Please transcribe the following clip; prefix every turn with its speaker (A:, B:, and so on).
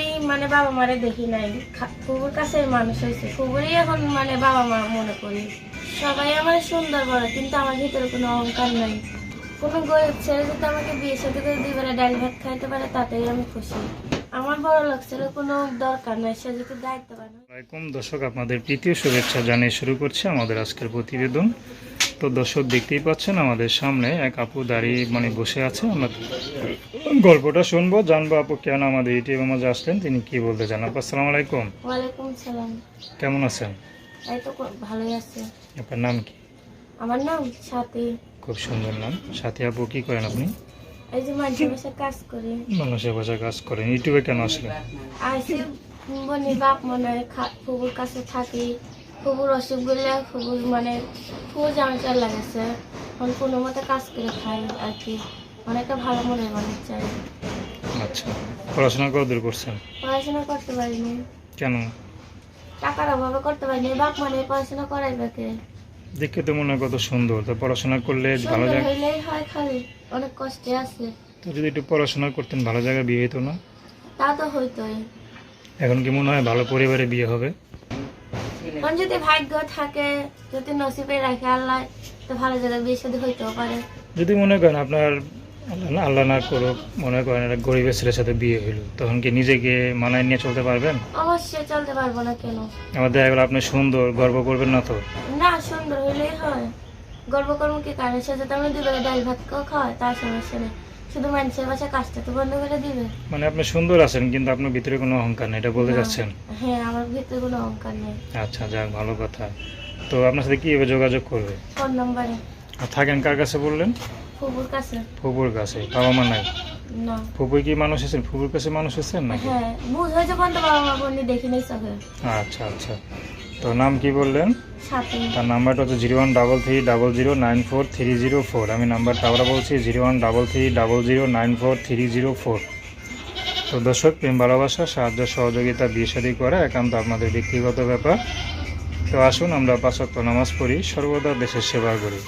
A: আমি মানে বাবা মারে দেখি নাই। ফুবুর কাছে মানুষ হয়েছে। ফুবুরই এখন মানে বাবা মা মনে করি। সবাই আমার সুন্দর বলে কিন্তু আমার ভিতরে কোনো অহংকার নাই। কোনো গরিব ছেলে যদি আমাকে বিয়ে সাথে করে দুই বেলা ডাল ভাত খাইতে পারে, তাতেই আমি খুশি। আমার বড় লোক ছেলে কোনো দরকার নাই, সে যদি দায়িত্ব পারে
B: আসসালামাইকুম দর্শক, আপনাদের প্রীতীয় শুভেচ্ছা জানিয়ে শুরু করছি আমাদের আজকের প্রতিবেদন। তো দর্শক দেখতেই পাচ্ছেন আমাদের সামনে এক আপু দাঁড়িয়ে মানে বসে আছে। আমরা গল্পটা শুনব জানব আপু কেন আমাদের ইউটিউবের মাঝে আসলেন তিনি কি বলতে চান? আপু আসসালামু আলাইকুম।
A: ওয়ালাইকুম সালাম
B: কেমন আছেন?
A: এই তো ভালোই আছে।
B: আপনার নাম কি?
A: আমার নাম সাথী।
B: খুব সুন্দর নাম। সাথী আপু কি করেন আপনি?
A: এই যে কাজ
B: মানুষের ভাষায় কাজ করেন। ইউটিউবে কেন আসলেন?
A: বনি বাপ মনে খা- কাছে থাকি। ফুবুর অসুখ করলে ফুবুর মানে ফুবুর জামাচার লাগেছে এখন কোনো মতে কাজ করে খাই আর কি। অনেকটা ভালো মনে মানুষ চাই।
B: আচ্ছা পড়াশোনা কত দূর করছেন?
A: পড়াশোনা করতে পারিনি।
B: কেন?
A: টাকার অভাবে করতে পারিনি। বাপ মানে পড়াশোনা করাইবে কে
B: দেখে তো মনে হয় কত সুন্দর। তো পড়াশোনা করলে ভালো জায়গা
A: হইলেই হয় খালি। অনেক কষ্টে আছে।
B: তো যদি একটু পড়াশোনা করতেন ভালো জায়গায় বিয়ে হতো না?
A: তা তো হইতোই।
B: এখন কি মনে হয় ভালো পরিবারে বিয়ে হবে?
A: এখন যদি ভাগ্য থাকে যদি নসিবে রাখে আল্লাহ তো ভালো জায়গায় বিয়ে সাথে হইতেও পারে।
B: যদি মনে করেন আপনার আল্লাহ না করুক মনে করেন একটা গরিবের ছেলের সাথে বিয়ে হইল তখন কি নিজেকে মানায় নিয়ে চলতে পারবেন?
A: অবশ্যই চলতে পারব না কেন?
B: আবার দেখা গেলো আপনি সুন্দর গর্ব করবেন না তো?
A: না সুন্দর হইলেই হয়। গর্ব কর্ম কি কারণে? সে যদি আমি দুবেলা ডাল ভাত কেউ খাওয়াই তার সমস্যা নেই। শুধু মানুষের বাসায় কাজটা তো বন্ধ করে দিবে।
B: মানে আপনি সুন্দর আছেন কিন্তু আপনার ভিতরে কোনো অহংকার নেই এটা বলতে। চাচ্ছেন?
A: হ্যাঁ আমার ভিতরে কোনো অহংকার নেই।
B: আচ্ছা যাক ভালো কথা। তো আপনার সাথে কীভাবে যোগাযোগ করবে?
A: ফোন নম্বরে।
B: আর থাকেন কার কাছে বললেন?
A: ফুবুর কাছে।
B: ফুপুর কাছে বাবা মা নাই?
A: না।
B: ফুপুর কি মানুষ এসেছেন? ফুপুর কাছে মানুষ এসেছেন নাকি?
A: হ্যাঁ বুঝ হয়েছে পর্যন্ত বাবা মা বন্যি দেখি নেই চোখে
B: আচ্ছা আচ্ছা। তো নাম কি বললেন? তার নাম্বারটা হচ্ছে zero one double three double zero nine four three zero four. আমি নাম্বারটা আবার বলছি zero one double three double zero nine four three zero four. তো দর্শক প্রেম ভালোবাসা সাহায্য সহযোগিতা বিয়ে শাদী করা একান্ত আপনাদের ব্যক্তিগত ব্যাপার। তো আসুন আমরা পাঁচক্ত নামাজ পড়ি সর্বদা দেশের সেবা করি।